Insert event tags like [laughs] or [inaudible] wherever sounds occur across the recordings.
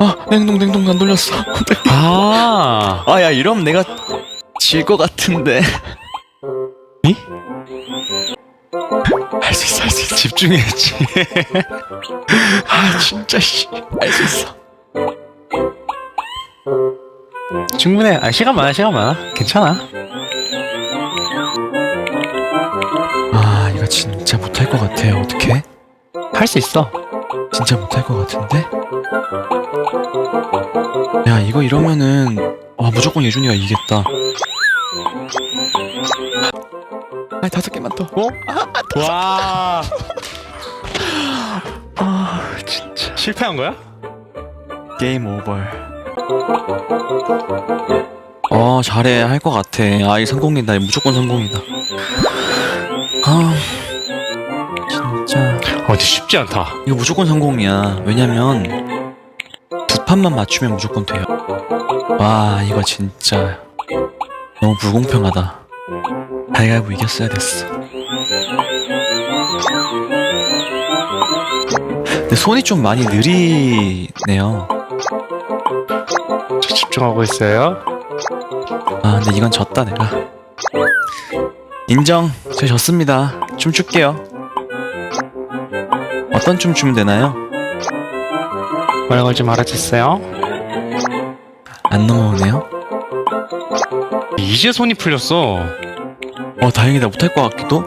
아 냉동 냉동 안 돌렸어. [laughs] 아, 아 야 이러면 내가 질 것 같은데. 이? 할 수 있어 할 수 있어. 집중해야지. [laughs] 아 진짜 씨 할 수 있어. 충분해. 아, 시간 많아, 시간 많아. 괜찮아. 아 이거 진짜 못할 것 같아요. 어떻게? 할수 있어. 진짜 못할 것 같은데? 야 이거 이러면은 와 무조건 예준이가 이기겠다. 아 다섯 개만 더. 어? 와, [laughs] 아 진짜. 실패한 거야? 게임 오버. 어 잘해 할 것 같아. 아이 성공이다. 무조건 성공이다. 아 진짜 어, 근데 쉽지 않다. 이거 무조건 성공이야. 왜냐면 두 판만 맞추면 무조건 돼요. 와 이거 진짜 너무 불공평하다. 가위바위보 이겼어야 됐어. 근데 손이 좀 많이 느리네요. 저 집중하고 있어요. 아 근데 이건 졌다 내가 인정 저 졌습니다 춤 출게요 어떤 춤 추면 되나요? 말 걸지 말아주세요. 안 넘어오네요 이제 손이 풀렸어. 어 다행이다 못할 것 같기도 [laughs]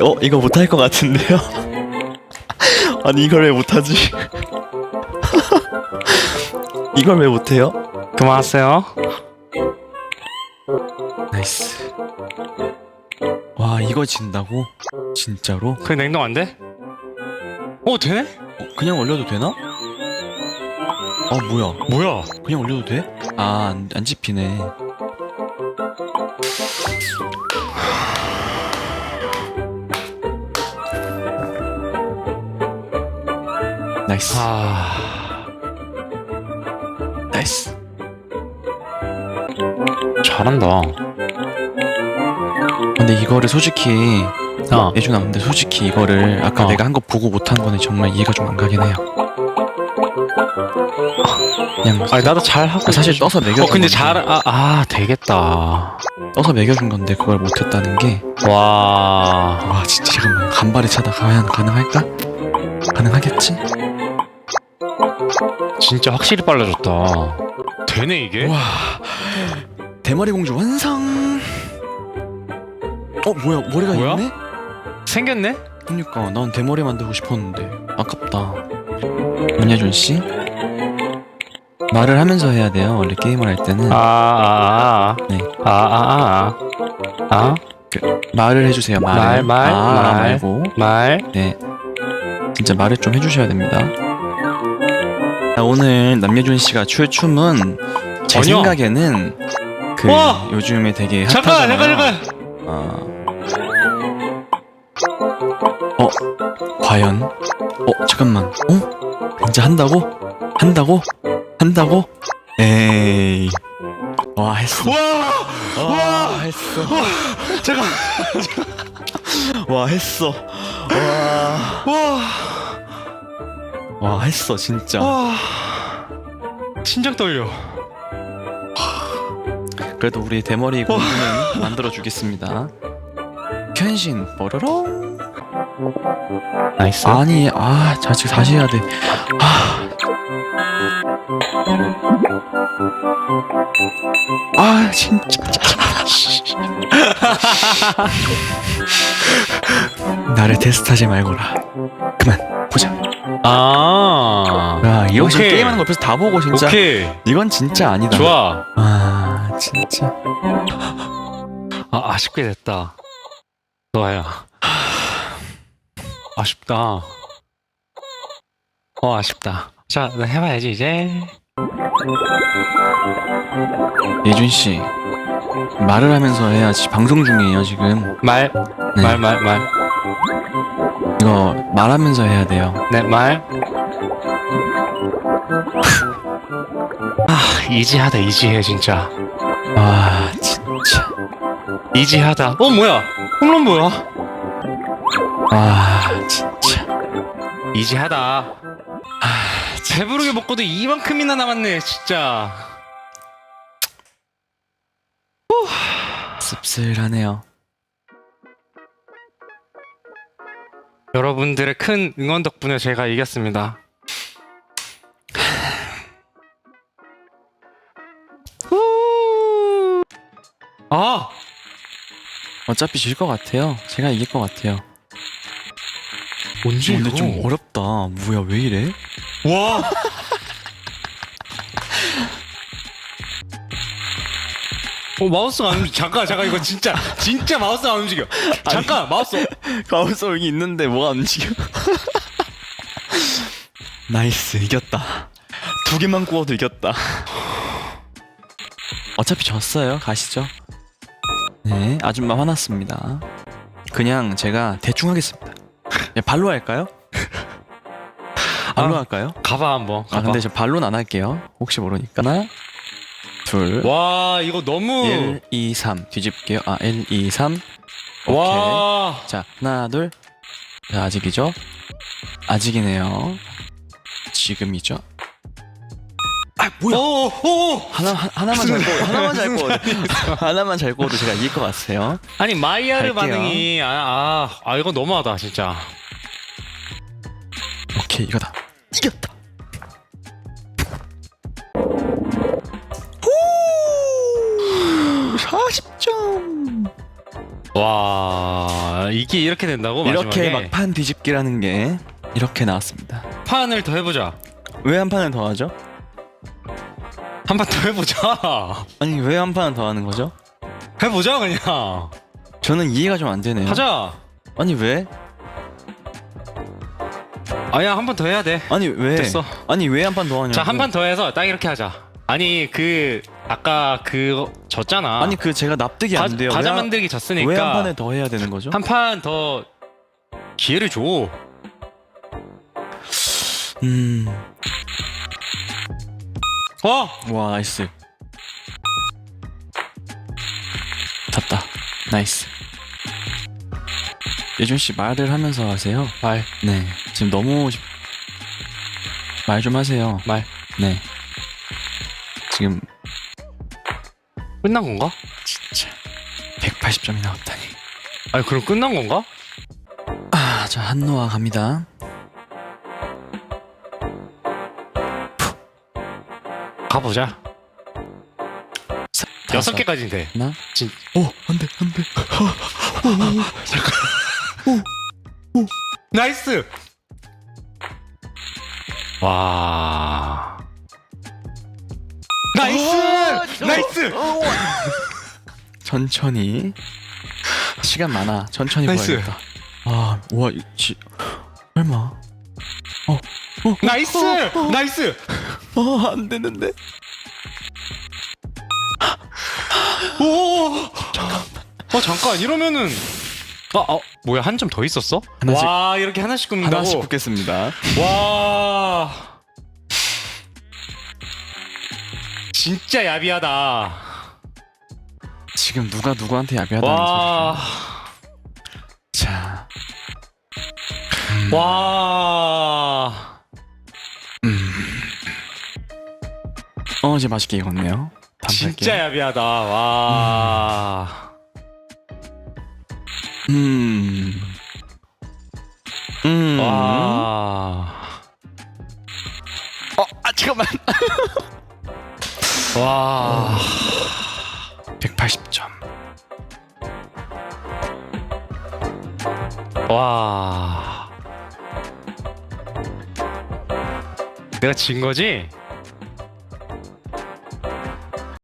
어 이거 못할 것 같은데요 [laughs] 아니 이걸 왜 못하지 [laughs] 이걸 왜 못해요? 그만하세요. 나이스 와 이거 진다고? 진짜로? 그 냉동 안 돼? 어, 되네? 어, 그냥 올려도 되나? 아 뭐야 뭐야? 그냥 올려도 돼? 아, 안, 안 집히네. 나이스. 아, 나이스. 잘한다. 근데 이거를 솔직히, 어. 예준아, 근데 솔직히 이거를 아까 어. 내가 한 거 보고 못한 거는 정말 이해가 좀 안 가긴 해요. 그냥 아니, 나도 잘 하고. 아, 사실 떠서 매겨준 어, 근데 건데, 잘, 아, 아, 되겠다. 떠서 매겨준 건데 그걸 못했다는 게 와. 와 진짜 잠깐만 간발의 차다 과연 가능할까? 가능하겠지? 진짜 확실히 빨라졌다. 되네, 이게? 와 대머리 공주 완성 어 뭐야 머리가 뭐야? 있네? 생겼네? 그니까 난 대머리 만들고 싶었는데 아깝다 문예준 씨 말을 하면서 해야 돼요 원래 게임을 할 때는 아, 아, 아. 네. 아, 아, 아. 아? 말을 해주세요 말을 말, 말, 아 말. 말고 말. 네 진짜 말을 좀 해주셔야 됩니다 자, 오늘 남예준 씨가 출 춤은 제 전혀. 생각에는 그 와! 요즘에 되게 잠깐, 핫하잖아요. 잠깐, 잠깐. 어. 어, 과연? 어, 잠깐만. 어? 진짜 한다고? 한다고? 한다고? 에이. 와, 했어. 와! 와, 했어. 잠깐. 와, 했어. 와, 와! 와, 했어, 진짜. 와! 심장 떨려. 그래도 우리 대머리 공주는 만들어 주겠습니다. 변신, 뽀로롱. 나이스. 아니, 아, 자, 지금 다시 해야 돼. 아. 아, 진짜. [laughs] 나를 테스트하지 말거라. 그만, 보자. 아. 야, 이거 지금 오케이. 게임하는 거 옆에서 다 보고 진짜. 오케이. 이건 진짜 아니다. 좋아. 아, 진짜. 아, 아쉽게 됐다. 좋아요. 아쉽다. 어, 아쉽다. 자, 나 해봐야지, 이제. 예준 씨. 말을 하면서 해야지. 방송 중이에요, 지금. 말, 네. 말, 말, 말. 이거 말하면서 해야 돼요. 네, 말. 아, 이지하다, 이지해, 진짜. 아, 진짜. 이지하다. 어, 뭐야? 홈런 뭐야? 아. 이지하다. 아, 배부르게 먹고도 이만큼이나 남았네 진짜 씁쓸하네요. 여러분들의 큰 응원 덕분에 제가 이겼습니다 아 어차피 질 것 같아요. 제가 이길 것 같아요. 뭔지 근데 좀 어렵다. 뭐야 왜 이래? 와. [laughs] 어 마우스가 안 움직여. 잠깐 잠깐 이거 진짜 진짜 마우스가 안 움직여. 잠깐 마우스. [laughs] 가운서 여기 있는데 뭐가 안 움직여? [laughs] 나이스 이겼다. 두 개만 구워도 이겼다. 어차피 졌어요. 가시죠. 네, 아줌마 화났습니다. 그냥 제가 대충 하겠습니다. 야, 발로 할까요? 발로 아, 할까요? 가봐 한번. 아 가봐. 근데 저 발로는 안 할게요. 혹시 모르니까 하나, 둘, 와 이거 너무. 1, 2, 3 뒤집게요. 아 1, 2, 3 오케이. 와. 자 하나 둘. 자 아직이죠? 아직이네요. 지금이죠? 아 뭐야? 오, 오. 하나 하, 하나만 잘 구워 하나만 잘 구워 [laughs] 하나만 잘 구워도 제가 이길 것 같아요. 아니 마이야르 갈게요. 반응이 아, 아, 아 이거 너무하다 진짜. 오케이 이거다. 이겼다. 후 40점. 와 이게 이렇게 된다고 이렇게 마지막에? 막판 뒤집기라는 게 이렇게 나왔습니다. 판을 더 해보자. 왜 한 판을 더 하죠? 한 판 더 해보자. [laughs] 아니 왜 한 판을 더 하는 거죠? 해보자 그냥. 저는 이해가 좀 안 되네요. 하자. 아니 왜? 아야 한 판 더 해야 돼. 아니 왜? 됐어. 아니 왜 한 판 더 하냐고? 자한 판 더 해서 딱 이렇게 하자. 아니 그 아까 그 졌잖아. 아니 그 제가 납득이 과, 안 돼요. 과자 만들기 졌으니까 왜 한 판을 더 해야 되는 거죠? 한 판 더 기회를 줘. 음. 어? 와 나이스. 졌다. 나이스. 예준 씨 말을 하면서 하세요. 말, 네. 지금 너무 말 좀 하세요. 말. 네. 지금 끝난 건가? 진짜 180점이 나왔다니. 아니 그럼 끝난 건가? 아, 자 한노아 갑니다. 가보자. 사- 여섯 돼. 하나. 진- 오, 안돼, 안돼. [laughs] 나이스. 와. 나이스. 나이스. [laughs] 천천히. 시간 많아. 천천히 나이스. 보야겠다. 아, 와, 이 지, 설마. 어, 어, 나이스. 나이스. 어, 안 되는데. 오. 잠깐. 어 잠깐 이러면은. 아, 어, 뭐야 한 점 더 있었어? 하나씩- 와 이렇게 하나씩 굽는다고. 하나씩 굽겠습니다. 와. 진짜 야비하다. 지금 누가 누구한테 야비하다는 와. 소리. 자, 와. 어, 이제 맛있게 익었네요. 진짜. 야비하다. 와. 음. 음. 와. 어, 아, 잠깐만. [laughs] 와. 180점. 와. 내가 진 거지?